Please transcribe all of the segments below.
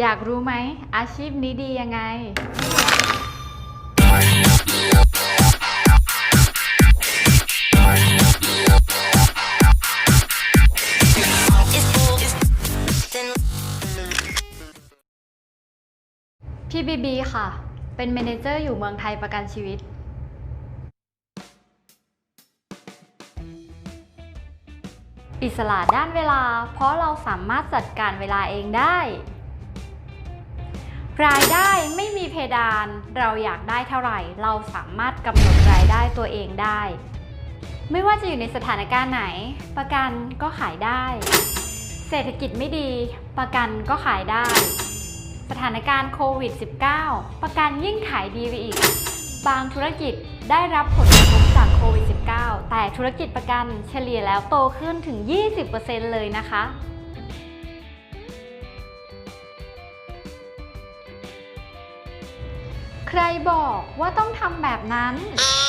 อยากรู้ไหม อาชีพนี้ดียังไง พี่บีบีค่ะ เป็นเมนเจอร์อยู่เมืองไทยประกันชีวิต อิสระด้านเวลา เพราะเราสามารถจัดการเวลาเองได้ รายได้ไม่มีเพดานเราอยากได้เท่าไหร่ เราสามารถกำหนดรายได้ตัวเองได้ ไม่ว่าจะอยู่ในสถานการณ์ไหน ประกันก็ขายได้ เศรษฐกิจไม่ดี ประกันก็ขายได้ สถานการณ์โควิด -19 ประกันยิ่งขายดีไปอีก บางธุรกิจได้รับผลกระทบจากโควิด -19 แต่ธุรกิจประกันเฉลี่ยแล้วโตขึ้นถึง 20%เลยนะคะ ใครบอกว่าต้องทำแบบนั้น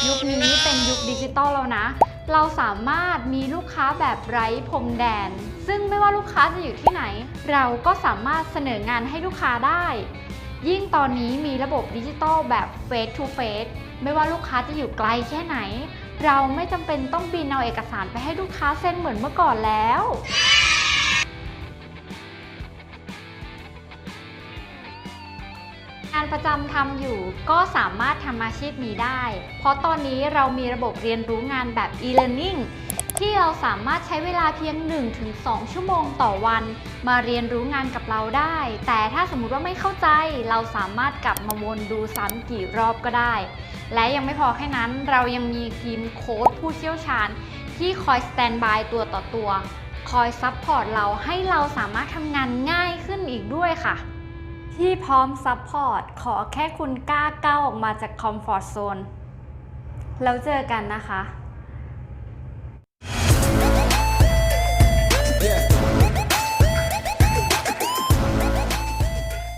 ยุคนี้เป็นยุคดิจิตอลแล้วนะ เราสามารถมีลูกค้าแบบไร้พรมแดน ซึ่งไม่ว่าลูกค้าจะอยู่ที่ไหน เราก็สามารถเสนองานให้ลูกค้าได้ ยิ่งตอนนี้มีระบบดิจิตอลแบบ Face to Face ไม่ว่าลูกค้าจะอยู่ไกลแค่ไหน เราไม่จำเป็นต้องบินเอาเอกสารไปให้ลูกค้าเซ็นเหมือนเมื่อก่อนแล้ว งานประจำทำอยู่ก็สามารถทำอาชีพนี้ได้ เพราะตอนนี้เรามีระบบเรียนรู้งานแบบ e-learning ที่เราสามารถใช้เวลาเพียง 1-2 ชั่วโมงต่อวัน มาเรียนรู้งานกับเราได้ แต่ถ้าสมมุติว่าไม่เข้าใจ เราสามารถกลับมาวนดูซ้ำกี่รอบก็ได้ และยังไม่พอแค่นั้นเรายังมีทีมโค้ดผู้เชี่ยวชาญ ที่คอยสแตนบายตัวต่อตัว คอยซัพพอร์ตเราให้เราสามารถทำงานง่ายขึ้นอีกด้วยค่ะ ที่พร้อมซัพพอร์ตขอแค่คุณกล้าก้าวออกมาจากคอมฟอร์ทโซนแล้วเจอกันนะคะ